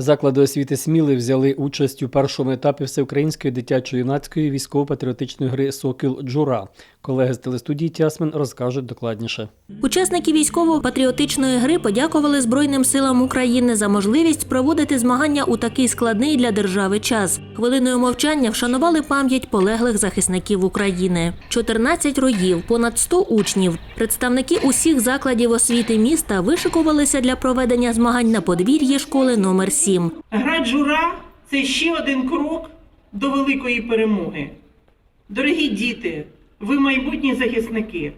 Заклади освіти Сміли взяли участь у першому етапі всеукраїнської дитячо-юнацької військово-патріотичної гри Сокіл Джура. Колеги з телестудії Тясмин розкажуть докладніше. Учасники військово-патріотичної гри подякували Збройним силам України за можливість проводити змагання у такий складний для держави час. Хвилиною мовчання вшанували пам'ять полеглих захисників України. 14 роїв, понад 100 учнів. Представники усіх закладів освіти міста вишикувалися для проведення змагань на подвір'ї школи номер 7. Гра Джура це ще один крок до великої перемоги. Дорогі діти, ви майбутні захисники.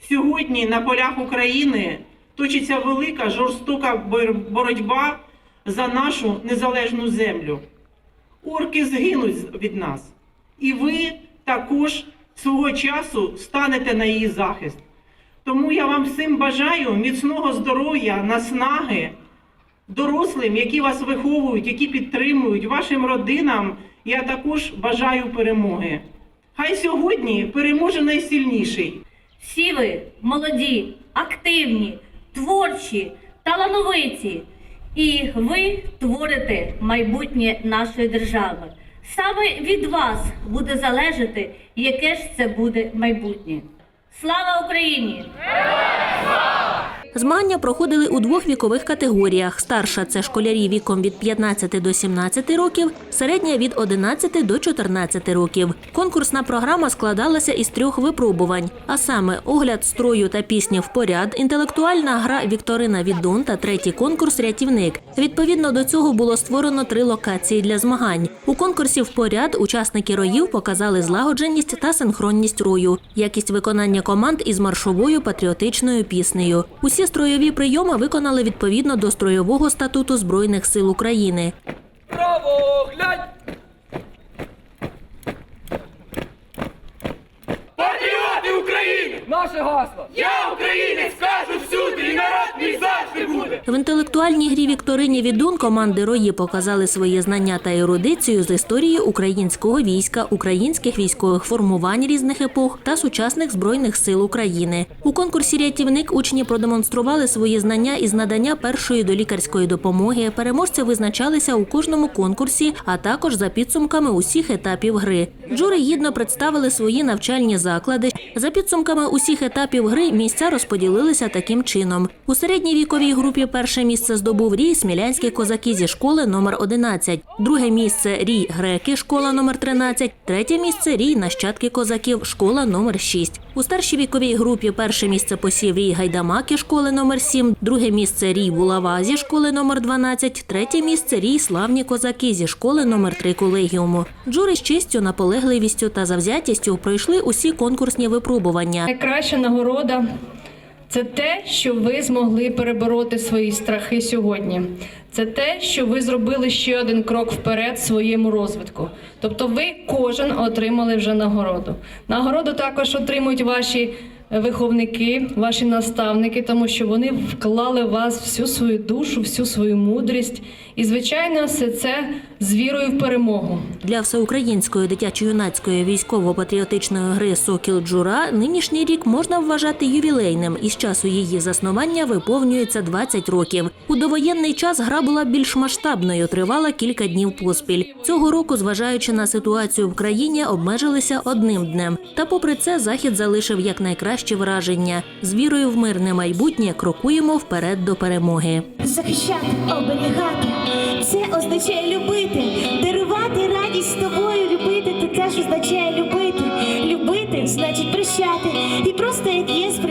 Сьогодні на полях України точиться велика жорстока боротьба за нашу незалежну землю. Орки згинуть від нас, і ви також свого часу станете на її захист. Тому я вам всім бажаю міцного здоров'я, наснаги, дорослим, які вас виховують, які підтримують, вашим родинам я також бажаю перемоги. Хай сьогодні переможе найсильніший. Всі ви молоді, активні, творчі, талановиті. І ви творите майбутнє нашої держави. Саме від вас буде залежати, яке ж це буде майбутнє. Слава Україні! Змагання проходили у двох вікових категоріях. Старша це школярі віком від 15 до 17 років, середня від 11 до 14 років. Конкурсна програма складалася із трьох випробувань, а саме огляд строю та пісні в інтелектуальна гра Вікторина Відун та третій конкурс Рятівник. Відповідно до цього було створено три локації для змагань. У конкурсі в поряд учасники роїв показали злагодженість та синхронність рою, якість виконання команд із маршовою патріотичною піснею. Усі строєві прийоми виконали відповідно до строєвого статуту Збройних сил України. Право, глянь! Патріоти України! Наше гасло! Я українець, скажу В інтелектуальній грі Вікторині Відун команди Рої показали свої знання та ерудицію з історії українського війська, українських військових формувань різних епох та сучасних збройних сил України. У конкурсі рятівник учні продемонстрували свої знання із надання першої долікарської допомоги. Переможці визначалися у кожному конкурсі, а також за підсумками усіх етапів гри. Джури гідно представили свої навчальні заклади. За підсумками усіх етапів гри місця розподілилися таким чином. У середній віковій групі перше місце здобув рій смілянські козаки зі школи номер 11, друге місце рій греки, школа номер 13, третє місце рій нащадки козаків, школа номер 6. У старшій віковій групі перше місце посів рій гайдамаки, школи номер 7, друге місце рій булава зі школи номер 12, третє місце рій славні козаки зі школи номер 3 колегіуму. Джури з честю, наполегливістю та завзятістю пройшли усі конкурсні випробування. Найкраща нагорода це те, що ви змогли перебороти свої страхи сьогодні. Це те, що ви зробили ще один крок вперед в своєму розвитку. Тобто, ви кожен отримали вже нагороду. Нагороду також отримують ваші виховники, ваші наставники, тому що вони вклали в вас всю свою душу, всю свою мудрість. І, звичайно, все це з вірою в перемогу. Для всеукраїнської дитячо-юнацької військово-патріотичної гри Сокіл Джура нинішній рік можна вважати ювілейним. Із часу її заснування виповнюється 20 років. У довоєнний час гра була більш масштабною, тривала кілька днів поспіль. Цього року, зважаючи на ситуацію в країні, обмежилися одним днем. Та, попри це, захід залишив якнайкращі враження. З вірою в мирне майбутнє крокуємо вперед до перемоги. захищати, оберігати. Це означає любити, дарувати радість з тобою, любити. Це теж означає любити. Любити значить прощати і просто як є сприймати.